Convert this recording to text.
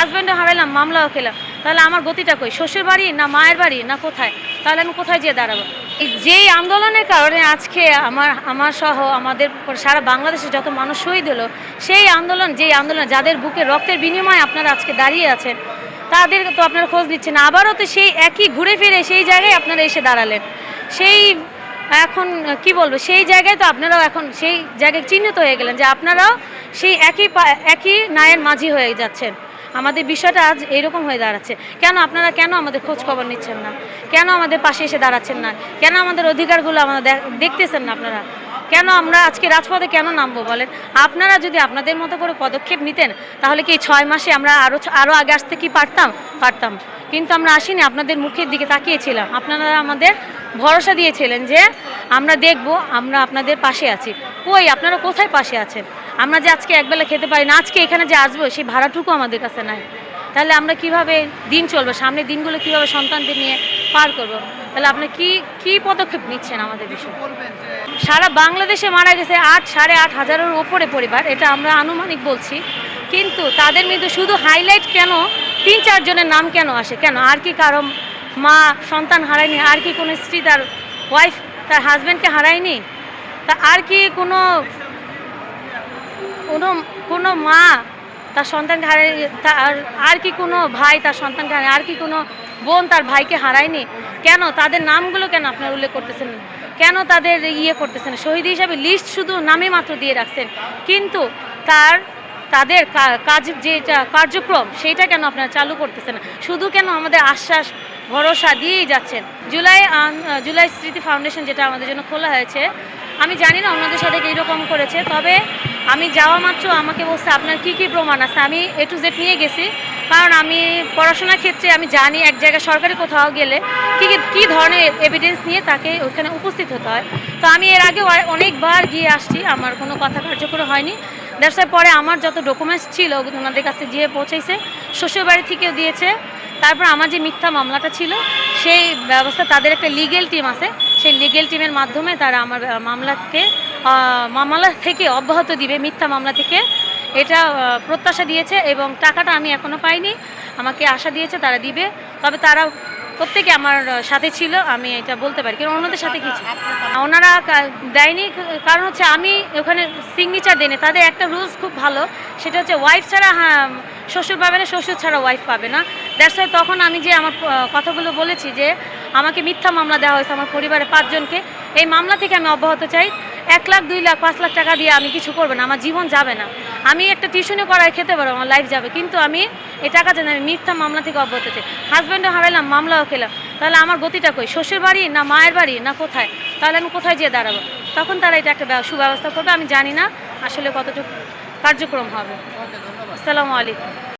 হাজব্যান্ডও হারাইলাম, মামলাও খেলাম। তাহলে আমার গতিটা কই? শ্বশুর বাড়ি না মায়ের বাড়ি না কোথায়? তাহলে আমি কোথায় যেয়ে দাঁড়াবো? যেই আন্দোলনের কারণে আজকে আমার আমার সহ আমাদের সারা বাংলাদেশে যত মানুষ শহীদ হলো, সেই আন্দোলন, যেই আন্দোলন, যাদের বুকে রক্তের বিনিময়ে আপনারা আজকে দাঁড়িয়ে আছেন, তাদের তো আপনারা খোঁজ নিচ্ছেন। আবারও তো সেই একই ঘুরে ফিরে সেই জায়গায় আপনারা এসে দাঁড়ালেন। সেই এখন কি বলব? সেই জায়গায় তো আপনারাও এখন সেই জায়গায় চিহ্নিত হয়ে গেলেন যে আপনারাও সেই একই একই নায়ের মাঝি হয়ে যাচ্ছেন। আমাদের বিষয়টা আজ এরকম হয়ে দাঁড়াচ্ছে। কেন আপনারা কেন আমাদের খোঁজ খবর নিচ্ছেন না? কেন আমাদের পাশে এসে দাঁড়াচ্ছেন না? কেন আমাদের অধিকারগুলো আমাদের দেখতেছেন না আপনারা? কেন আমরা আজকে রাজপথে কেন নামবো বলেন? আপনারা যদি আপনাদের মতো করে পদক্ষেপ নিতেন, তাহলে কি ছয় মাসে আমরা আরও আরও আগে আসতে কি পারতাম? পারতাম। কিন্তু আমরা আসিনি, আপনাদের মুখের দিকে তাকিয়েছিলাম। আপনারা আমাদের ভরসা দিয়েছিলেন যে আমরা দেখব আমরা আপনাদের পাশে আছি। কই আপনারা কোথায় পাশে আছেন? আমরা যে আজকে একবেলা খেতে পারি না আজকে এখানে যে আসব সেই ভাড়াটুকু আমাদের কাছে নাই। তাহলে আমরা কীভাবে দিন চলবো? সামনের দিনগুলো কীভাবে সন্তানদের নিয়ে পার করব? তাহলে আপনি কি কি পদক্ষেপ নিচ্ছেন আমাদের বিষয়ে? সারা বাংলাদেশে মারা গেছে আট সাড়ে আট হাজারের ওপরে পরিবার এটা আমরা আনুমানিক বলছি। কিন্তু তাদের মধ্যে শুধু হাইলাইট কেন তিন চারজনের নাম কেন আসে? কেন? আর কি কারও মা সন্তান হারায়নি? আর কি কোনো স্ত্রী তার ওয়াইফ তার হাজব্যান্ডকে হারায়নি? তা আর কি কোনো কোনো কোনো মা তার সন্তানকে হারায় তার আর কি কোনো ভাই তার সন্তানকে হারায়, আর কি কোনো বোন তার ভাইকে হারায়নি? কেন? তাদের নামগুলো কেন আপনারা উল্লেখ করতেছেন? কেন তাদের ইয়ে করতেছেন? শহীদ হিসাবে লিস্ট শুধু নামে মাত্র দিয়ে রাখছেন। কিন্তু তার, তাদের কাজ যেটা কার্যক্রম সেইটা কেন আপনারা চালু করতেছেন শুধু কেন আমাদের আশ্বাস ভরসা দিয়েই যাচ্ছেন। জুলাই জুলাই স্মৃতি ফাউন্ডেশন যেটা আমাদের জন্য খোলা হয়েছে, আমি জানি না অন্যদের সাথে কীরকম করেছে, তবে আমি যাওয়া মাত্র আমাকে বলছে, আপনার কি কি প্রমাণ আছে? আমি এ টু জেড নিয়ে গেছি, কারণ আমি পড়াশোনার ক্ষেত্রে আমি জানি এক জায়গায় সরকারি কোথাও গেলে কী কী ধরনের এভিডেন্স নিয়ে তাকে ওখানে উপস্থিত হতে হয়। তো আমি এর আগে অনেকবার গিয়ে আসছি, আমার কোনো কথা কার্যকর হয়নি। ব্যবসার পরে আমার যত ডকুমেন্টস ছিল, ওনাদের কাছে গিয়ে পৌঁছেছে, শ্বশুরবাড়ি থেকেও দিয়েছে। তারপর আমার যে মিথ্যা মামলাটা ছিল, সেই ব্যবস্থা, তাদের একটা লিগেল টিম আছে, সেই লিগেল টিমের মাধ্যমে তারা আমার মামলাকে মামলা থেকে অব্যাহত দিবে, মিথ্যা মামলা থেকে। এটা প্রত্যাশা দিয়েছে এবং টাকাটা আমি এখনও পাইনি। আমাকে আশা দিয়েছে তারা দিবে। তবে তারা প্রত্যেকে আমার সাথে ছিল, আমি এটা বলতে পারি। কারণ অন্যদের সাথে কিছু ওনারা দেয়নি, কারণ হচ্ছে আমি ওখানে সিগনেচার দেয়নি তাদের একটা রুলস খুব ভালো, সেটা হচ্ছে ওয়াইফ ছাড়া হ্যাঁ শ্বশুর পাবে না, শ্বশুর ছাড়া ওয়াইফ পাবে না। দ্যাটস ওয়াই তখন আমি যে আমার কথাগুলো বলেছি যে আমাকে মিথ্যা মামলা দেওয়া হয়েছে আমার পরিবারের পাঁচজনকে, এই মামলা থেকে আমি অব্যাহত চাই। এক লাখ, দুই লাখ, পাঁচ লাখ টাকা দিয়ে আমি কিছু করব না, আমার জীবন যাবে না। আমি একটা টিউশনে করায় খেতে পারব আমার লাইফ যাবে। কিন্তু আমি এই টাকা জানি আমি মিথ্যা মামলা থেকে অব্যাহত চাই হাজব্যান্ডও হারাইলাম মামলাও খেলাম। তাহলে আমার গতিটা কই? শ্বশুর বাড়ি না মায়ের বাড়ি না কোথায়? তাহলে আমি কোথায় যেয়ে দাঁড়াবো? তখন তারা এটা একটা সুব্যবস্থা করবে আমি জানি না আসলে কতটুকু কার্যক্রম হবে। আসসালামু আলাইকুম।